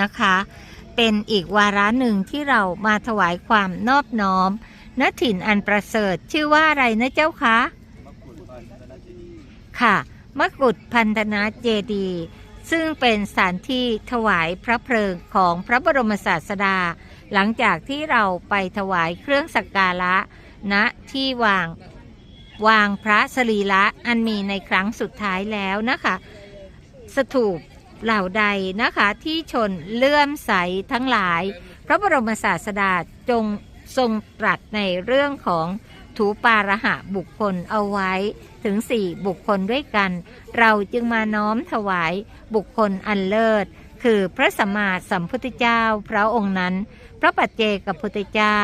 นะคะ เป็นอีกวาระหนึ่งที่เรามาถวายความนอบน้อมณถิ่นอันประเสริฐชื่อว่าอะไรนะเจ้าคะค่ะ มกุฏพันธนาเจดี ซึ่งเป็นสถานที่ถวายพระเพลิงของพระบรมศาสดา หลังจากที่เราไปถวายเครื่องสักการะณที่วางวางพระสรีระอันมีในครั้งสุดท้ายแล้วนะคะ สถูป เหล่าใดนะคะที่ชนเลื่อมใสทั้งหลาย พระบรมศาสดาจงทรงตรัสในเรื่องของถูปาระหะบุคคลเอาไว้ถึงสี่บุคคลด้วยกัน เราจึงมาน้อมถวายบุคคลอันเลิศ คือพระสัมมาสัมพุทธเจ้าพระองค์นั้น พระปัจเจกพุทธเจ้า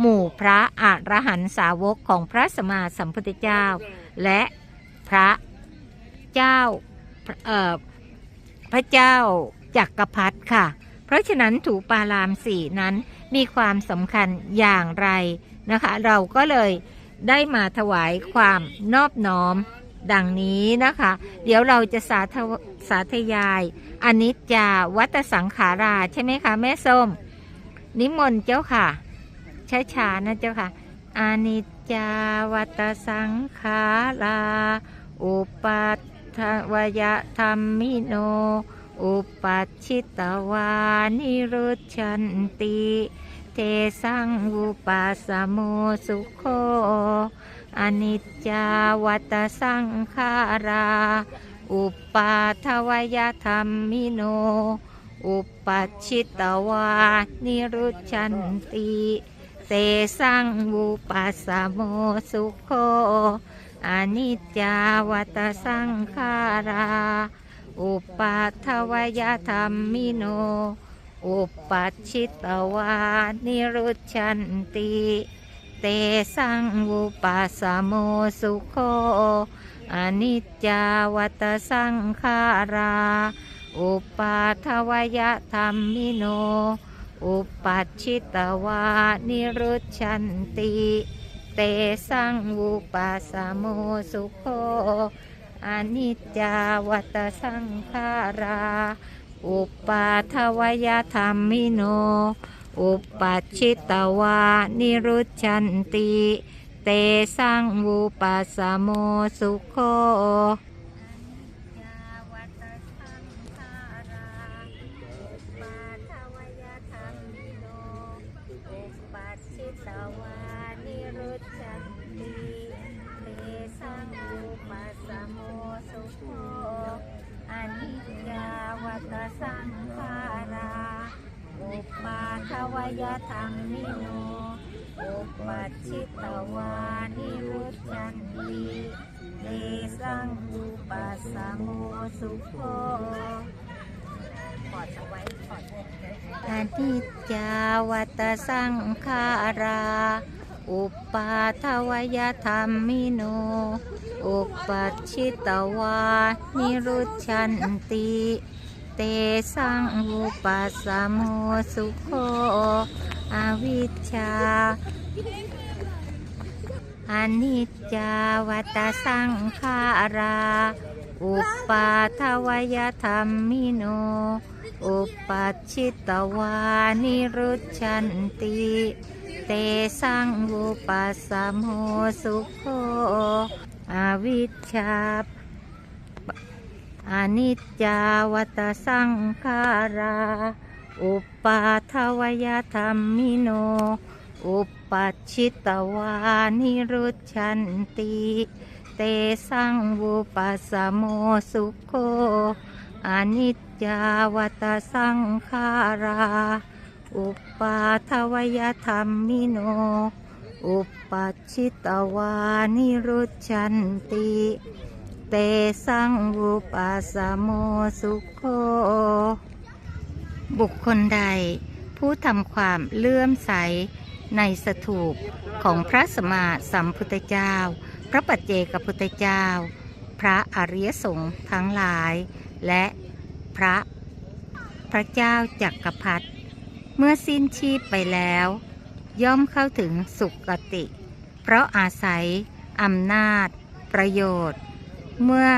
หมู่พระอรหันสาวกของพระสัมมาสัมพุทธเจ้า และพระเจ้าเอ่อ พระเจ้าจักรพรรดิค่ะ เพราะฉะนั้นถูปารามสี่นั้นมีความสำคัญอย่างไรนะคะ เราก็เลยได้มาถวายความนอบน้อมดังนี้นะคะ เดี๋ยวเราจะสาธสาธยายอนิจจาวัตสังขาราใช่ไหมคะ แม่ส้ม นิมนต์เจ้าค่ะช้าๆนะเจ้าค่ะอนิจจาวัตสังขารา อุปัฏ ฐวยธรรมิโน อุปัชิตวานิรุชันติเทสังอุปัสโมสุโคอนิจจาวัตสังขารา อุปาทวยธรรมิโน อุปัชิตวานิรุชันติเตสังอุปัสโมสุโค นิจจาวัตสังขารา อุปัทวยธรรมิโน อุปัชิตวานิรุชันติ เตสังอุปัสโมสุโคอนิจจาวัตสังขารา อุปัทวยธรรมิโน อุปัชิตวานิรุชันติ เตสังวุปัสสโมสุโคอนิจจาวัตสังขารา อุปาทวยธรรมิโน อุปัชิตวานิรุชันติ เตสังวุปัสสโมสุโค อุปาทวยธรรมิโนอุปัชชิตวานิรุชชันติเตสังอุปัสสโมสุโคอนิจจาวัตสังขารา อุปาทวยธรรมมิโน อุปัชชิตวานิรุชชันติ เตสังอุปัสสโมสุโคอวิชชาอนิจจาวัตสังขารา อุปาทวยธรรมิโน อุปัชิตวานิรุชชันติ เตสังอุปัสสโมสุโคอวิชชา อนิจจาวัตสังขารา อุปาทวยธรรมิโน อุปัชิตวานิรุชันติ เตสังอุปัสโมสุโคอนิจจาวัตสังขารา อุปาทวยธรรมิโน อุปัชิตวานิรุชันติ เตสังอุปัสโมสุโคบุคคลใด ผู้ทำความเลื่อมใสในสถูปของพระสมมาสัมพุทธเจ้า พระปัจเจกพุทธเจ้า พระอริยสงฆ์ทั้งหลาย และพระพระเจ้าจักรพรรดิเมื่อสิ้นชีพไปแล้ว ย่อมเข้าถึงสุคติ เพราะอาศัยอำนาจ ประโยชน์ เมื่อ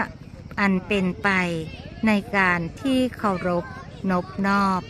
อันเป็นไปในการที่เคารพนบนอบ